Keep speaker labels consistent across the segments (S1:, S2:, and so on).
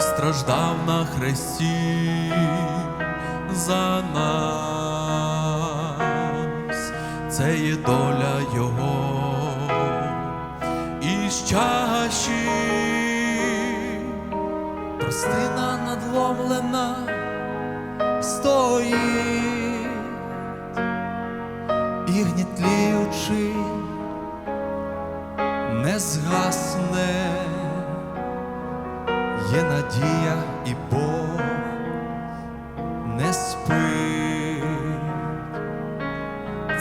S1: страждав на хресті за нас, це є доля Його. І чаші. Простина надломлена стоїть. І гнітліючи не згасне, є надія і Бог не спить,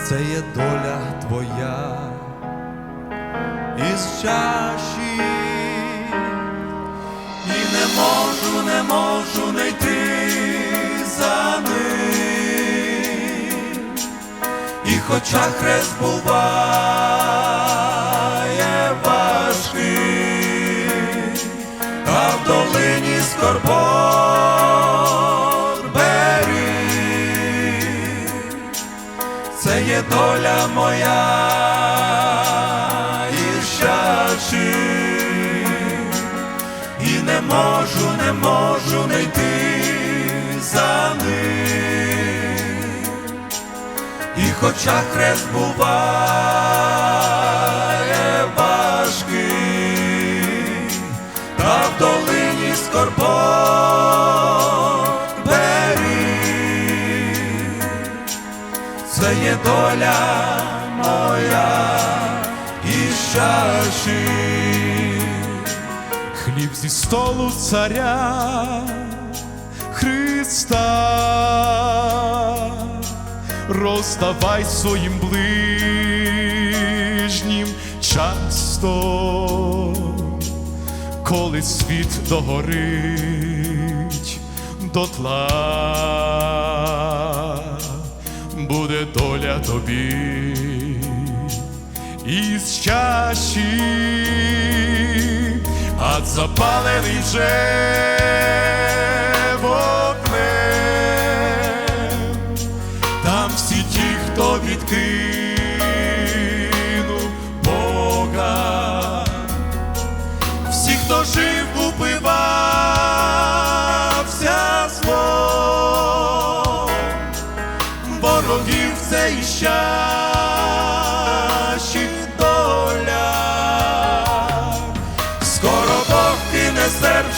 S1: це є доля твоя. Із чаші, і не можу, не можу не йти за ним, і хоча хрест буває долині скорбот це є доля моя і щачі, і не можу, не можу не йти за ним. І хоча хрест буває скорбот це є доля моя і щачі.
S2: хліб зі столу царя Христа, роздавай своїм ближнім часто, коли світ догорить дотла, буде доля тобі. Із чаші, а запалений вже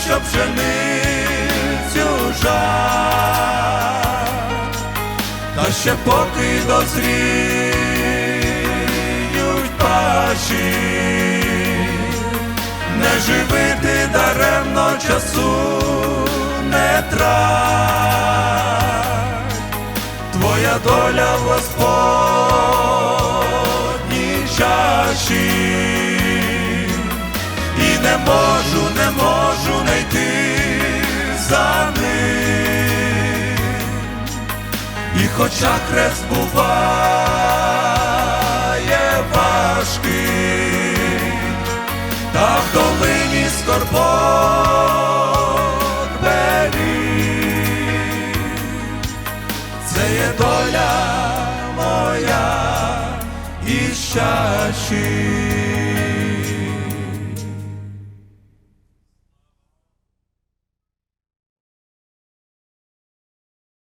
S2: щоб пшеницю жар, та ще поки дозріють паші, не живити даремно часу не трать. Твоя доля в Господній чаші, і не можу хоча хрест буває важкий, та в долині скорбот беріг, це є доля моя і щачі.